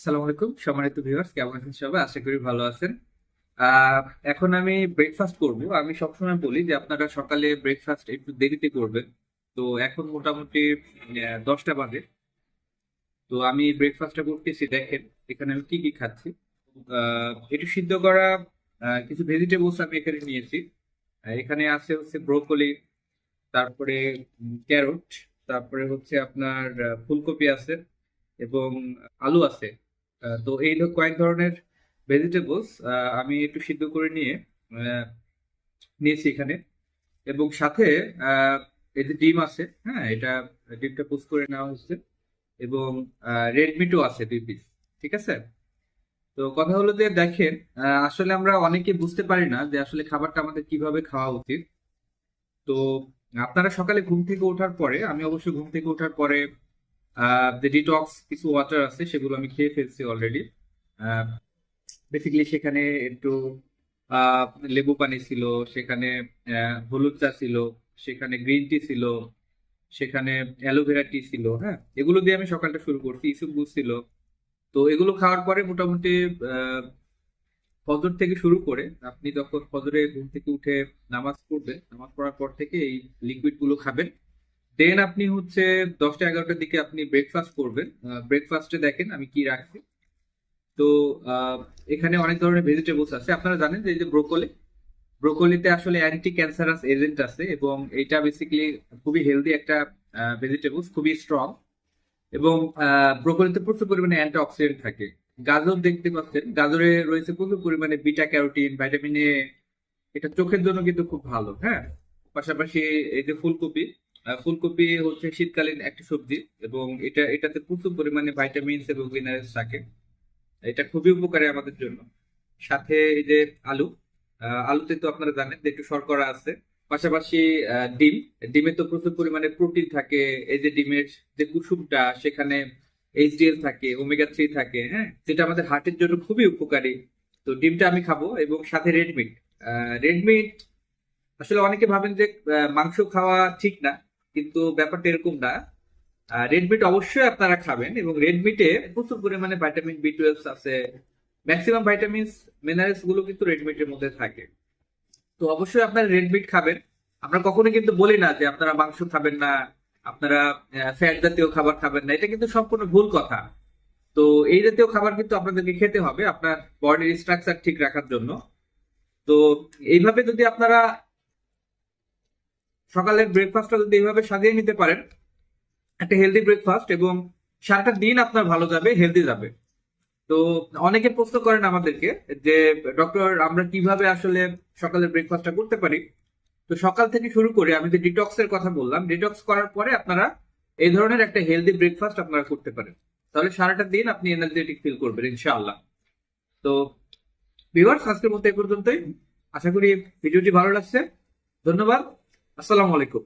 আসসালামু আলাইকুম, সম্মানিত ভিউয়ার্স কেমন আছেন সবাই? আশা করি ভালো আছেন। এখন আমি ব্রেকফাস্ট করব। আমি সবসময় বলি যে আপনারা সকালে ব্রেকফাস্ট একটু দেরিতে করবেন। তো এখন মোটামুটি দশটা বাজে। তো আমি ব্রেকফাস্টটা করতেছি, দেখেন এখানে আমি কি কি খাচ্ছি। একটু সিদ্ধ করা কিছু ভেজিটেবলস আমি এখানে নিয়েছি। এখানে আছে হচ্ছে ব্রোকলি তারপরে ক্যারট তারপরে হচ্ছে আপনার ফুলকপি আছে এবং আলু আছে। তো এই কয়েক ধরনের ভেজিটেবলস আমি একটু সিদ্ধ করে নিয়ে নিয়েছি এখানে। এবং সাথে এই যে ডিম আছে হ্যাঁ এটা ডিমটা পোস্ট করে নেওয়া হচ্ছে এবং রেড মিটও আছে দুই পিস ঠিক আছে? তো কথা হলো যে, দেখেন আসলে আমরা অনেকে বুঝতে পারি না যে আসলে খাবারটা আমাদের কীভাবে খাওয়া উচিত। তো আপনারা সকালে ঘুম থেকে ওঠার পরে, আমি অবশ্যই ঘুম থেকে ওঠার পরে যে ডিটক্স কিছু ওয়াটার আছে, সেগুলো আমি খেয়ে ফেলছি অলরেডি বেসিক্যালি সেখানে একটু লেবু পানি ছিল, সেখানে হলুদ চা ছিল, সেখানে গ্রিন টি ছিল, সেখানে অ্যালোভেরা টি ছিল হ্যাঁ? এগুলো দিয়ে আমি সকালটা শুরু করছি ইসুবগুল ছিল। তো এগুলো খাওয়ার পরে মোটামুটি ফজর থেকে শুরু করে আপনি যখন ফজরে ঘুম থেকে উঠে নামাজ পড়বেন, নামাজ পড়ার পর থেকে এই লিকুইডগুলো খাবেন। দেন আপনি হচ্ছে দশটা এগারোটার দিকে আপনি ব্রেকফাস্ট করবেন। ব্রেকফাস্টে দেখেন আমি কি রাখছি। তো এখানে অনেক ধরনের ভেজিটেবলস আছে। আপনারা জানেন যে ব্রোকলি ব্রোকলিতে আসলে অ্যান্টি ক্যান্সারাস এজেন্ট আছে এবং এটা বেসিক্যালি খুবই হেলদি একটা ভেজিটেবলস খুবই স্ট্রং এবং ব্রোকলিতে প্রচুর পরিমাণে অ্যান্টি অক্সিডেন্ট থাকে। গাজর দেখতে পাচ্ছেন। গাজরে রয়েছে প্রচুর পরিমাণে বিটা ক্যারোটিন ভাইটামিন এ এটা চোখের জন্য কিন্তু খুব ভালো হ্যাঁ? পাশাপাশি এই যে ফুলকপি ফুলকপি হচ্ছে শীতকালীন একটা সবজি এবং এটা, এটাতে প্রচুর পরিমাণে ভাইটামিনস এবং মিনারেলস থাকে। এটা খুবই উপকারী আমাদের জন্য। সাথে এই যে আলু আলুতে তো আপনারা জানেন যে একটু শর্করা আছে। পাশাপাশি ডিম। ডিমে তো প্রচুর পরিমাণে প্রোটিন থাকে। এই যে ডিমের যে কুসুমটা, সেখানে এইচডিএল থাকে ওমেগা থ্রি থাকে হ্যাঁ? যেটা আমাদের হার্টের জন্য খুবই উপকারী। তো ডিমটা আমি খাব এবং সাথে রেড মিট রেড মিট আসলে অনেকে ভাবেন যে মাংস খাওয়া ঠিক না। কিন্তু ব্যাপারটা এরকম না। রেড মিট অবশ্যই আপনারা খাবেন এবং রেড মিটে প্রচুর পরিমাণে ভাইটামিন বি টুয়েলভ আছে। ম্যাক্সিমাম ভাইটামিনস মিনারেলসগুলো কিন্তু রেড মিটের মধ্যে থাকে। তো অবশ্যই আপনারা রেড মিট খাবেন। আমরা কখনো কিন্তু বলি না যে আপনারা মাংস খাবেন না, আপনারা ফ্যাট জাতীয় খাবার খাবেন না। এটা কিন্তু সম্পূর্ণ ভুল কথা। তো এই জাতীয় খাবার কিন্তু আপনাদেরকে খেতে হবে আপনার বডির স্ট্রাকচার ঠিক রাখার জন্য। তো এইভাবে যদি আপনারা সকালের ব্রেকফাস্টটা যদি এইভাবে সাজিয়ে নিতে পারেন, একটা হেলদি ব্রেকফাস্ট এবং সারাটা দিন আপনার ভালো যাবে হেলদি যাবে। তো অনেকে প্রশ্ন করেন আমাদেরকে যে ডক্টর আমরা কীভাবে আসলে সকালের ব্রেকফাস্টটা করতে পারি? তো সকাল থেকে শুরু করে আমি যে ডিটক্স এর কথা বললাম ডিটক্স করার পরে আপনারা এই ধরনের একটা হেলদি ব্রেকফাস্ট আপনারা করতে পারেন। তাহলে সারাটা দিন আপনি এনার্জেটিক ফিল করবেন, ইনশাআল্লাহ। তো ভিউয়ার্স আজকের মতো এই পর্যন্তই। আশা করি ভিডিওটি ভালো লাগছে। ধন্যবাদ। আসসালামু আলাইকুম।